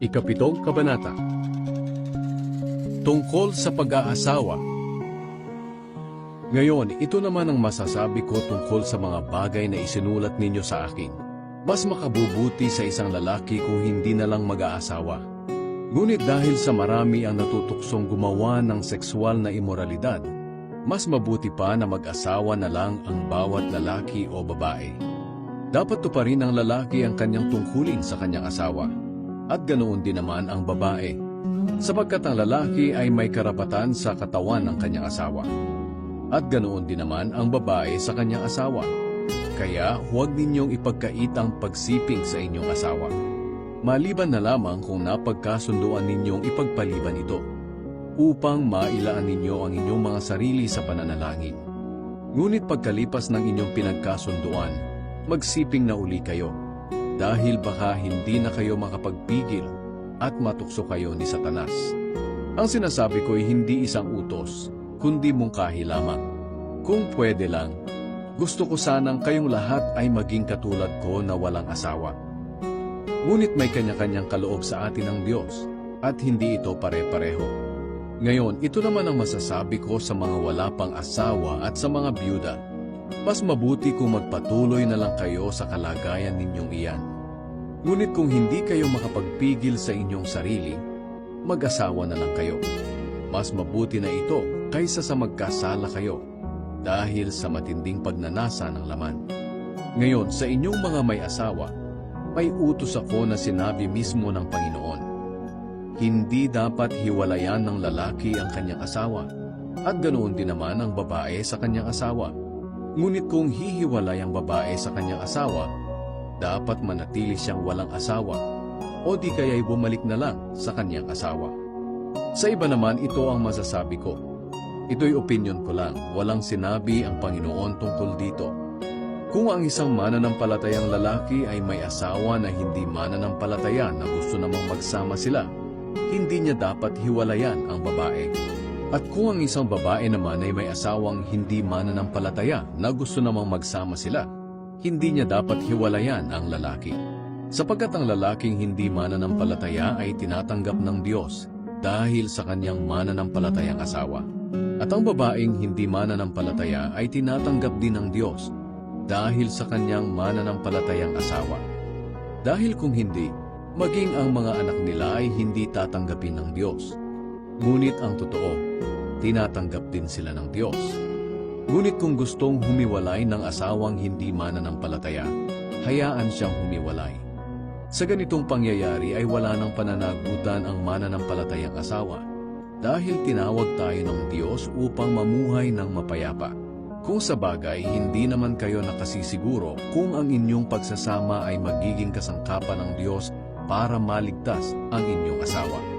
Ikapitong Kabanata Tungkol sa pag-aasawa Ngayon, ito naman ang masasabi ko tungkol sa mga bagay na isinulat ninyo sa akin. Mas makabubuti sa isang lalaki kung hindi na lang mag-aasawa. Ngunit dahil sa marami ang natutuksong gumawa ng sexual na imoralidad, mas mabuti pa na mag-asawa na lang ang bawat lalaki o babae. Dapat tuparin ng lalaki ang kanyang tungkulin sa kanyang asawa, at ganoon din naman ang babae, sapagkat ang lalaki ay may karapatan sa katawan ng kanyang asawa, at ganoon din naman ang babae sa kanyang asawa. Kaya huwag ninyong ipagkait ang pagsiping sa inyong asawa. Maliban na lamang kung napagkasunduan ninyong ipagpaliban ito, upang mailaan ninyo ang inyong mga sarili sa pananalangin. Ngunit pagkalipas ng inyong pinagkasunduan, magsiping na uli kayo, dahil baka hindi na kayo makapagpigil at matukso kayo ni Satanas. Ang sinasabi ko ay hindi isang utos, kundi mungkahi lamang. Kung pwede lang, gusto ko sanang kayong lahat ay maging katulad ko na walang asawa. Ngunit may kanya-kanyang kaloob sa atin ng Diyos, at hindi ito pare-pareho. Ngayon, ito naman ang masasabi ko sa mga wala pang asawa at sa mga byuda. Mas mabuti kung magpatuloy na lang kayo sa kalagayan ninyong iyan. Ngunit kung hindi kayo makapagpigil sa inyong sarili, mag-asawa na lang kayo. Mas mabuti na ito kaysa sa magkasala kayo dahil sa matinding pagnanasa ng laman. Ngayon, sa inyong mga may asawa, may utos ako na sinabi mismo ng Panginoon. Hindi dapat hiwalayan ng lalaki ang kanyang asawa, at ganoon din naman ang babae sa kanyang asawa. Ngunit kung hihiwalay ang babae sa kanyang asawa, dapat manatili siyang walang asawa, o di kaya'y bumalik na lang sa kanyang asawa. Sa iba naman, ito ang masasabi ko. Ito'y opinion ko lang, walang sinabi ang Panginoon tungkol dito. Kung ang isang mananampalatayang lalaki ay may asawa na hindi mananampalataya na gusto namang magsama sila, hindi niya dapat hiwalayan ang babae. At kung ang isang babae naman ay may asawang hindi mananampalataya na gusto namang magsama sila, hindi niya dapat hiwalayan ang lalaki. Sapagkat ang lalaking hindi mananampalataya ay tinatanggap ng Diyos dahil sa kanyang mananampalatayang asawa. At ang babaeng hindi mananampalataya ay tinatanggap din ng Diyos dahil sa kanyang mananampalatayang asawa. Dahil kung hindi, maging ang mga anak nila ay hindi tatanggapin ng Diyos. Ngunit ang totoo, tinatanggap din sila ng Diyos. Ngunit kung gustong humiwalay ng asawang hindi mananampalataya, hayaan siyang humiwalay. Sa ganitong pangyayari ay wala ng pananagutan ang mananampalatayang asawa dahil tinawag tayo ng Diyos upang mamuhay ng mapayapa. Kung sa bagay, hindi naman kayo nakasisiguro kung ang inyong pagsasama ay magiging kasangkapan ng Diyos para maligtas ang inyong asawa.